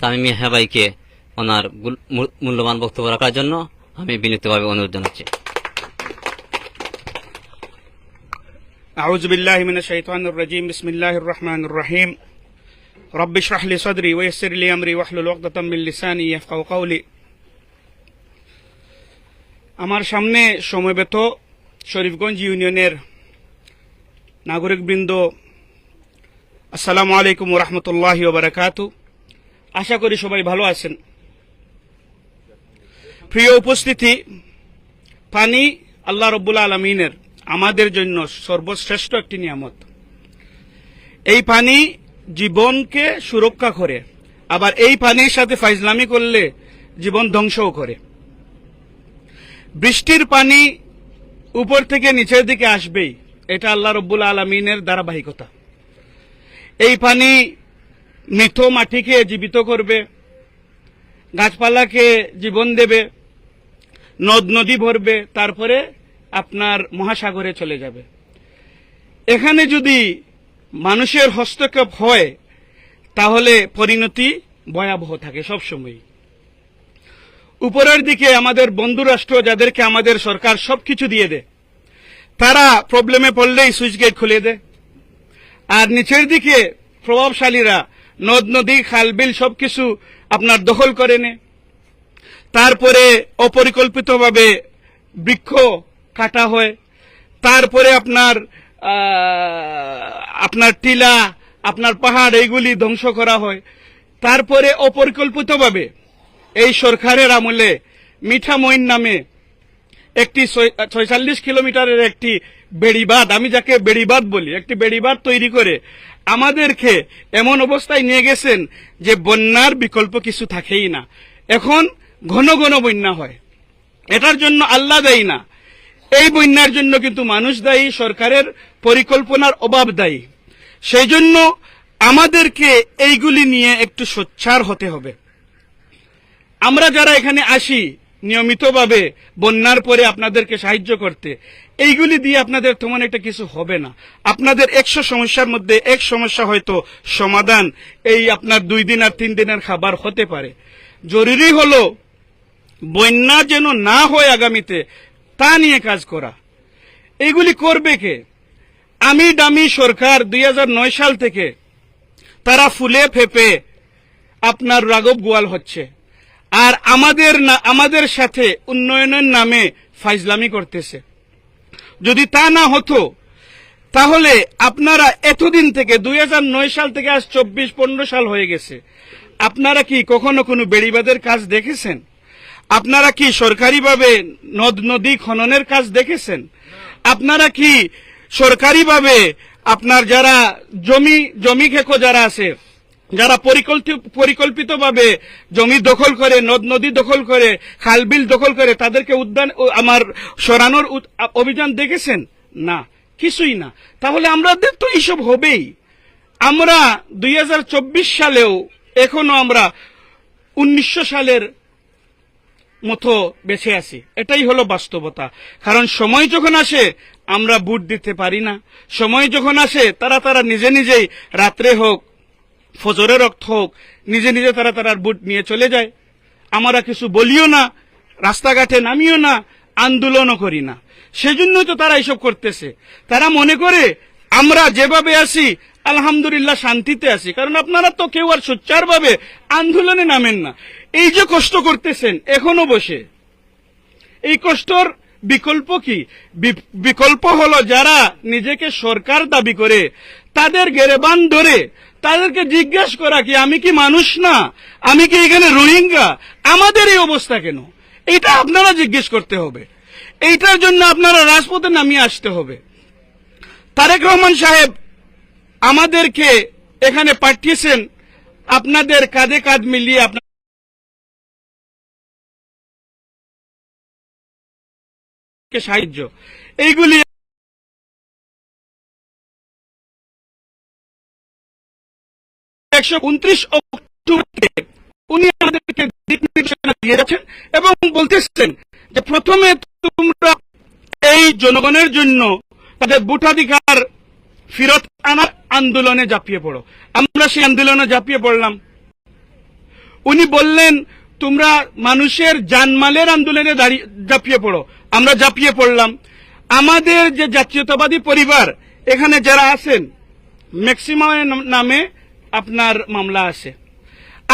তামিম মিয়া ভাইকে ওনার গুল- মূল- মূল্যবান বক্তব্য রাখার জন্য আমি বিনীতভাবে অনুরোধ জানাচ্ছি أعوذ بالله من الشيطان الرجيم بسم الله الرحمن الرحيم رب اشرح لي صدري ويسر لي أمري واحلل عقدة من لساني يفقهوا قولي আমার সামনে সমবেত শরীফগঞ্জ ইউনিয়নের নাগরিকবৃন্দ আসসালামু আলাইকুম রহমতুল্লাহ বারাকাত আশা করি সবাই ভালো আছেন। প্রিয় উপস্থিতি, পানি আল্লাহ রব্বুল আলমিনের আমাদের জন্য সর্বশ্রেষ্ঠ একটি নিয়ামত। এই পানি জীবনকে সুরক্ষা করে, আবার এই পানির সাথে ফাইজলামি করলে জীবন ধ্বংসও করে। বৃষ্টির পানি উপর থেকে নিচের দিকে আসবেই, এটা আল্লাহ রব্বুল আলমিনের ধারাবাহিকতা। এই পানি মৃত মাটিকে জীবিত করবে, গাছপালাকে জীবন দেবে, নদ নদী ভরবে, তারপরে আপনার মহাসাগরে চলে যাবে। এখানে যদি মানুষের হস্তক্ষেপ হয়, তাহলে পরিণতি ভয়াবহ থাকে সবসময় উপরের দিকে আমাদের বন্ধুরাষ্ট্র যাদেরকে আমাদের সরকার সবকিছু দিয়ে দেয়, তারা প্রবলেমে পড়লেই সুইচ গেট খুলে দেয়। আর নিচের দিকে প্রভাবশালীরা নদ, নদী খালবিল সবকিছু আপনার দখল করে নেয় তারপরে অপরিকল্পিতভাবে বৃক্ষ কাটা হয়। তারপরে আপনার আপনার টিলা, আপনার পাহাড়, এইগুলি ধ্বংস করা হয়। তারপরে অপরিকল্পিতভাবে এই সরকারের আমলে মিঠামইন নামে একটি ছয়- ছয়চল্লিশ কিলোমিটারের একটি বেড়িবাঁধ, আমি যাকে বেড়িবাঁধ বলি, একটি বেড়িবাঁধ তৈরি করে আমাদেরকে এমন অবস্থায় নিয়ে গেছেন যে বন্যার বিকল্প কিছু থাকেই না। এখন ঘন ঘন বন্যা হয়। এটার জন্য আল্লাহ দেয় না। এই বন্যার জন্য কিন্তু মানুষ দায়ী, সরকারের পরিকল্পনার অভাব দায়ী। সেই জন্য আমাদেরকে এইগুলি নিয়ে একটু সোচ্চার হতে হবে। আমরা যারা এখানে আসি নিয়মিতভাবে বন্যার পরে আপনাদেরকে সাহায্য করতে। এইগুলি দিয়ে আপনাদের তেমন একটা কিছু হবে না। আপনাদের একশো সমস্যার মধ্যে এক সমস্যা হয়তো সমাধান এই আপনার দুই দিন আর তিন দিনের খাবার হতে পারে। জরুরি হলো বন্যা যেন না হয় আগামীতে, তা নিয়ে কাজ করা। এইগুলি করবে কে? আমি দামি সরকার দুই হাজার নয় সাল থেকে তারা ফুলে ফেপে আপনার রাগব গোয়াল হচ্ছে। আর আমাদের আমাদের সাথে উন্নয়নের নামে ফাইজলামি করতেছে। যদি তা না হতো, তাহলে আপনারা এতদিন থেকে, দুই নয় সাল থেকে আজ চব্বিশ, পনেরো সাল হয়ে গেছে। আপনারা কি কখনো কোনো বেড়িবাদের কাজ দেখেছেন? আপনারা কি সরকারিভাবে নদ, নদী খননের কাজ দেখেছেন? আপনারা কি সরকারিভাবে আপনার যারা জমি জমি খেকো যারা আছে যারা পরিকল্পিত পরিকল্পিতভাবে জমি দখল করে, নদ নদী দখল করে খালবিল দখল করে, তাদেরকে উদ্যান আমার সরানোর অভিযান দেখেছেন? না, কিছুই না। তাহলে আমাদের তো এইসব হবেই। আমরা দুই হাজার চব্বিশ সালেও এখনও আমরা উনিশশো সালের মতো বেঁচে আছি। এটাই হলো বাস্তবতা। কারণ সময় যখন আসে, আমরা বুট দিতে পারি না। সময় যখন আসে, তারা তারা নিজে নিজেই রাত্রে হোক ফজরের রক্ত হোক, নিজে নিজে তারা তারা বুট নিয়ে চলে যায়। আমরা কিছু বলিও না, রাস্তাঘাটে নামিও না, আন্দোলনও করি না। সেজন্য তো তারা এইসব করতেছে। তারা মনে করে, আমরা যেভাবে আছি, আলহামদুলিল্লাহ শান্তিতে আছি। কারণ আপনারা তো কেউ আর সোচ্চারভাবে আন্দোলনে নামেন না। এই যে কষ্ট করতেছেন, এখনও বসে। এই কষ্টর বিকল্প কি? বিকল্প হলো যারা নিজেকে সরকার দাবি করে তাদের গেরেবান ধরে তাদেরকে জিজ্ঞাসা করা কি আমি কি মানুষ না? আমি কি এখানে রোহিঙ্গা? আমাদের এই অবস্থা কেন? এটা আপনারা জিজ্ঞেস করতে হবে। এইটার জন্য আপনারা রাজপথে নামিয়ে আসতে হবে। তারেক রহমান সাহেব আমাদেরকে এখানে পাঠিয়েছেন। আপনাদের কাঁধে কাঁধ মিলিয়ে আপনার সাহায্য? এইগুলি একশো উনত্রিশ অক্টোবরকে উনি আমাদেরকে দিক নির্দেশনা দিয়ে যাচ্ছেন এবং বলতেছেন যে প্রথমে তোমরা এই জনগণের জন্য তাদের ভোটাধিকার ফেরত আনার আন্দোলনে ঝাঁপিয়ে পড়ো। আমরা সেই আন্দোলনে ঝাঁপিয়ে পড়লাম। উনি বললেন, তোমরা মানুষের জানমালের আন্দোলনে দাঁড়িয়ে ঝাঁপিয়ে পড়ো। আমরা ঝাঁপিয়ে পড়লাম। আমাদের যে জাতীয়তাবাদী পরিবার, এখানে যারা আছেন ম্যাক্সিমামের নামে আপনার মামলা আছে।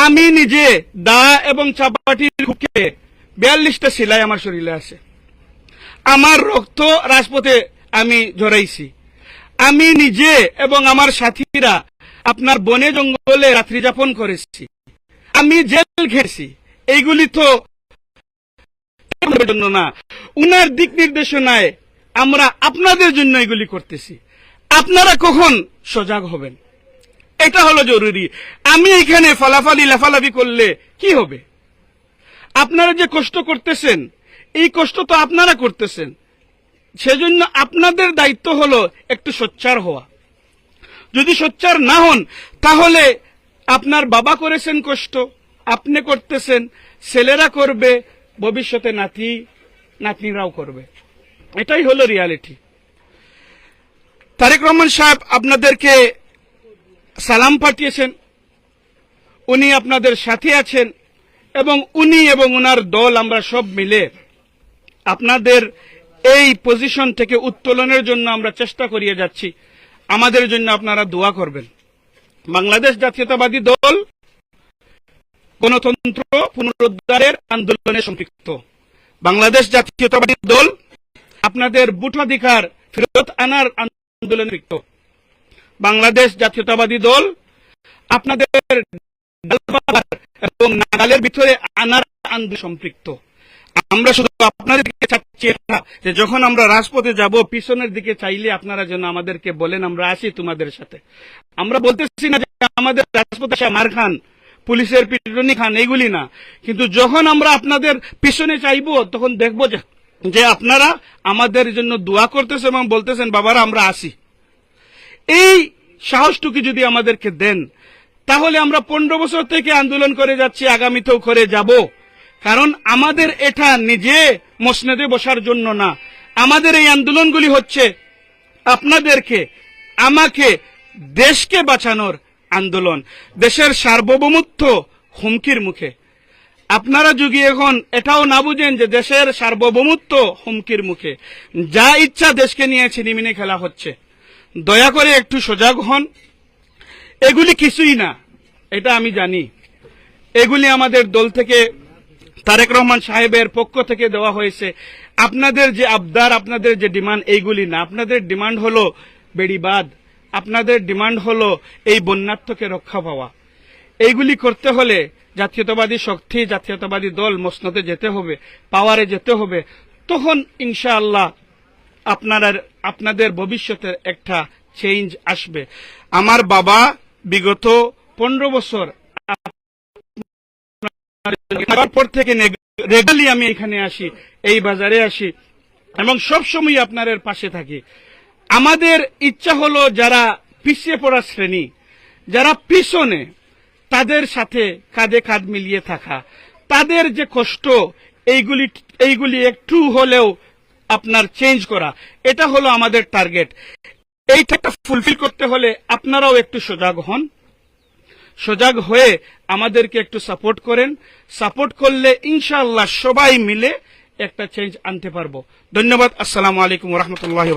আমি নিজে দা এবং চাপাটির ঢুকে বিয়াল্লিশটা সেলাই আমার শরীরে আছে। আমার রক্ত রাজপথে আমি জড়াইছি আমি নিজে এবং আমার সাথীরা আপনার বনে জঙ্গলে রাত্রি যাপন করেছি। আমি জেল ঘেরছি এইগুলি তো জন্য না। উনার দিক নির্দেশনায় আমরা আপনাদের জন্য এগুলি করতেছি। আপনারা কখন সজাগ হবেন? এটা হলো জরুরি। আমি এখানে ফালাফালি লাফালাফি করলে কি হবে? আপনারা যে কষ্ট করতেছেন, এই কষ্ট তো আপনারা করতেছেন। সেজন্য আপনাদের দায়িত্ব হলো একটু সোচ্চার হওয়া। যদি সোচ্চার না হন, তাহলে আপনার বাবা করেছেন কষ্ট, আপনি করতেছেন, ছেলেরা করবে, ভবিষ্যতে নাতি, নাতনিরাও করবে। এটাই হলো রিয়ালিটি তারেক রহমান সাহেব আপনাদেরকে সালাম পাঠিয়েছেন। উনি আপনাদের সাথে আছেন এবং উনি এবং ওনার দল আমরা সব মিলে আপনাদের এই পজিশন থেকে উত্তোলনের জন্য আমরা চেষ্টা করিয়ে যাচ্ছি। আমাদের জন্য আপনারা দোয়া করবেন। বাংলাদেশ জাতীয়তাবাদী দল গণতন্ত্র পুনরুদ্ধারের আন্দোলনে সম্পৃক্ত। বাংলাদেশ জাতীয়তাবাদী দল আপনাদের ভোটাধিকার ফেরত আনার আন্দোলনে সম্পৃক্ত। বাংলাদেশ জাতীয়তাবাদী দল, আপনাদের এবং নাগালের ভিতরে আনার আন্দোলনে সম্পৃক্ত। আমরা শুধু আপনাদের দিকে চাচ্ছি না, যে যখন আমরা রাজপথে যাব, পিছনের দিকে চাইলে আপনারা যেন আমাদেরকে বলেন, আমরা আসি তোমাদের সাথে। আমরা বলতেছি না যে আমাদের রাজপথে মার খান, পুলিশের পিটনি খান এইগুলি না। কিন্তু যখন আমরা আপনাদের পিছনে চাইব, তখন দেখব যে যে আপনারা আমাদের জন্য দোয়া করতেছেন এবং বলতেছেন, বাবারা, আমরা আসি এই সাহসটুকু যদি আমাদেরকে দেন, তাহলে আমরা পনেরো বছর থেকে আন্দোলন করে যাচ্ছি, আগামীতেও করে যাব। কারণ আমাদের এটা নিজে মসনেদে বসার জন্য না। আমাদের এই আন্দোলনগুলি হচ্ছে আপনাদেরকে, আমাকে, দেশকে বাঁচানোর আন্দোলন, দেশের সার্বভৌমত্ব হুমকির মুখে। আপনারা যুগি এখন এটাও না বুঝেন যে দেশের সার্বভৌমত্ব হুমকির মুখে, যা ইচ্ছা দেশকে নিয়ে ছিনিমিনি খেলা হচ্ছে। দয়া করে একটু সজাগ হন। এগুলি কিছুই না, এটা আমি জানি। এগুলি আমাদের দল থেকে তারেক রহমান সাহেবের পক্ষ থেকে দেওয়া হয়েছে। আপনাদের যে আবদার, আপনাদের যে ডিমান্ড, এইগুলি না। আপনাদের ডিমান্ড হলো বেড়িবাদ আপনাদের ডিমান্ড হলো এই বন্যার্থকে রক্ষা পাওয়া। এইগুলি করতে হলে জাতীয়তাবাদী শক্তি, জাতীয়তাবাদী দল মসনদে যেতে হবে, পাওয়ারে যেতে হবে। তখন ইনশাআল্লাহ আপনারা আপনাদের ভবিষ্যতের একটা চেঞ্জ আসবে। আমার বাবা বিগত পনেরো বছর তারপর থেকে রেগালি আমি এখানে আসি, এই বাজারে আসি এবং সবসময় আপনাদের পাশে থাকি। আমাদের ইচ্ছা হলো যারা পিছিয়ে পড়া শ্রেণি, যারা পিছনে, তাদের সাথে কাঁধে কাঁধ মিলিয়ে থাকা। তাদের যে কষ্ট, এইগুলি এইগুলি একটু হলেও আপনার চেঞ্জ করা। এটা হলো আমাদের টার্গেট এইটা ফুলফিল করতে হলে আপনারাও একটু সজাগ হন। সজাগ হয়ে আমাদেরকে একটু সাপোর্ট করেন। সাপোর্ট করলে ইনশাআল্লাহ সবাই মিলে একটা চেঞ্জ আনতে পারব। ধন্যবাদ। আসসালামু আলাইকুম রহমতুল্লাহ